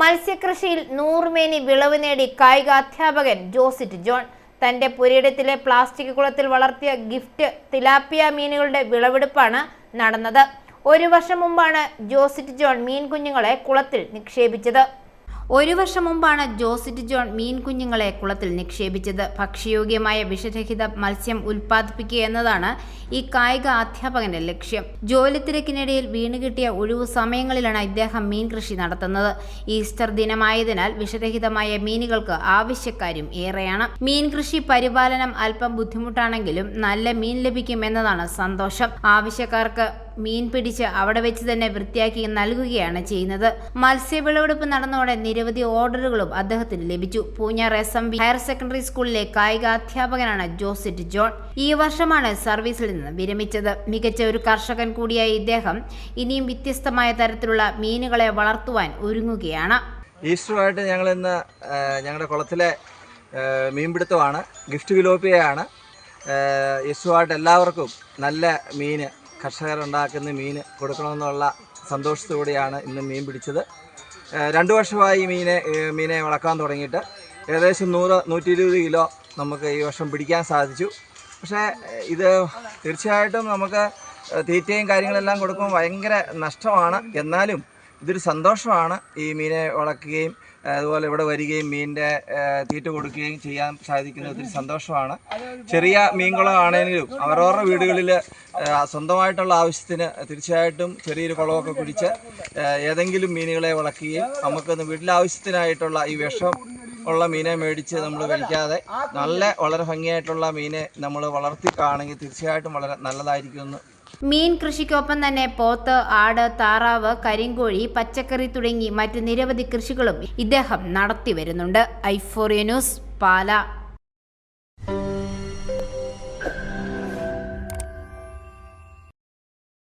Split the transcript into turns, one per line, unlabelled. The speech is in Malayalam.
മത്സ്യകൃഷിയിൽ നൂറുമേനി വിളവ് നേടി കായിക അധ്യാപകൻ ജോസിറ്റ് ജോൺ. തന്റെ പുരയിടത്തിലെ പ്ലാസ്റ്റിക് കുളത്തിൽ വളർത്തിയ ഗിഫ്റ്റ് തിലാപ്പിയ മീനുകളുടെ വിളവെടുപ്പാണ് നടന്നത്. ഒരു വർഷം മുമ്പാണ് ജോസിറ്റ് ജോൺ മീൻ കുഞ്ഞുങ്ങളെ കുളത്തിൽ നിക്ഷേപിച്ചത്. ഒരു വർഷം മുമ്പാണ് ജോസിറ്റ് ജോൺ മീൻ കുഞ്ഞുങ്ങളെ കുളത്തിൽ നിക്ഷേപിച്ചത്. ഭക്ഷ്യയോഗ്യമായ വിഷരഹിത മത്സ്യം ഉൽപ്പാദിപ്പിക്കുക എന്നതാണ് ഈ കായിക അധ്യാപകന്റെ ലക്ഷ്യം. ജോലി തിരക്കിനിടയിൽ വീണുകിട്ടിയ ഒഴിവു സമയങ്ങളിലാണ് ഇദ്ദേഹം മീൻ കൃഷി നടത്തുന്നത്. ഈസ്റ്റർ ദിനമായതിനാൽ വിഷരഹിതമായ മീനുകൾക്ക് ആവശ്യക്കാരും ഏറെയാണ്. മീൻ കൃഷി പരിപാലനം അല്പം ബുദ്ധിമുട്ടാണെങ്കിലും നല്ല മീൻ ലഭിക്കും എന്നതാണ് സന്തോഷം. ആവശ്യക്കാർക്ക് മീൻ പിടിച്ച് അവിടെ വെച്ച് തന്നെ വൃത്തിയാക്കി നൽകുകയാണ് ചെയ്യുന്നത്. മത്സ്യവിളവെടുപ്പ് നടന്നതോടെ നിരവധി ഓർഡറുകളും അദ്ദേഹത്തിന് ലഭിച്ചു. Poonjar S M B higher secondary സ്കൂളിലെ കായിക അധ്യാപകനാണ് ജോസിറ്റ് ജോൺ. ഈ വർഷമാണ് സർവീസിൽ നിന്ന് വിരമിച്ചത്. മികച്ച ഒരു കർഷകൻ കൂടിയായ ഇദ്ദേഹം ഇനിയും വ്യത്യസ്തമായ തരത്തിലുള്ള മീനുകളെ വളർത്തുവാൻ ഒരുങ്ങുകയാണ്.
ഈസ്റ്ററുമായിട്ട് ഞങ്ങൾ ഇന്ന് ഞങ്ങളുടെ കുളത്തിലെ മീൻപിടുത്തമാണ് ഗിഫ്റ്റ് വിലോപ്പിയയാണ് ഈസ്റ്ററുമായിട്ട് എല്ലാവർക്കും നല്ല മീൻ കർഷകരുണ്ടാക്കുന്ന മീൻ കൊടുക്കണമെന്നുള്ള സന്തോഷത്തോടെയാണ് ഇന്ന് മീൻ പിടിച്ചത്. രണ്ട് വർഷമായി മീനെ മീനെ വളർക്കാൻ തുടങ്ങിയിട്ട്. ഏകദേശം നൂറ് നൂറ്റി ഇരുപത് കിലോ നമുക്ക് ഈ വർഷം പിടിക്കാൻ സാധിച്ചു. പക്ഷേ ഇത് തീർച്ചയായിട്ടും നമുക്ക് തീറ്റയും കാര്യങ്ങളെല്ലാം കൊടുക്കുമ്പോൾ ഭയങ്കര നഷ്ടമാണ്. എന്നാലും ഇതൊരു സന്തോഷമാണ്. ഈ മീനെ വളർക്കുകയും അതുപോലെ ഇവിടെ വരികയും മീനിന്റെ തീറ്റ കൊടുക്കുകയും ചെയ്യാൻ സാധിക്കുന്നത് ഒത്തിരി സന്തോഷമാണ്. ചെറിയ മീൻകുളമാണെങ്കിലും അവരവരുടെ വീടുകളിൽ സ്വന്തമായിട്ടുള്ള ആവശ്യത്തിന് തീർച്ചയായിട്ടും ചെറിയൊരു കുളമൊക്കെ കുടിച്ച് ഏതെങ്കിലും മീനുകളെ വളർക്കുകയും നമുക്കൊന്ന് വീട്ടിലെ ആവശ്യത്തിനായിട്ടുള്ള ഈ വിഷം ഉള്ള മീനെ മേടിച്ച് നമ്മൾ കഴിക്കാതെ നല്ല വളരെ ഭംഗിയായിട്ടുള്ള മീനെ നമ്മൾ വളർത്തി കാണെങ്കിൽ തീർച്ചയായിട്ടും വളരെ നല്ലതായിരിക്കുമെന്ന്
മീൻ കൃഷിക്കൊപ്പം തന്നെ പോത്ത് ആട് താറാവ് കരിങ്കോഴി പച്ചക്കറി തുടങ്ങി മറ്റ് നിരവധി കൃഷികളും ഇദ്ദേഹം നടത്തി വരുന്നുണ്ട് ഐഫോറിയ ന്യൂസ് പാല.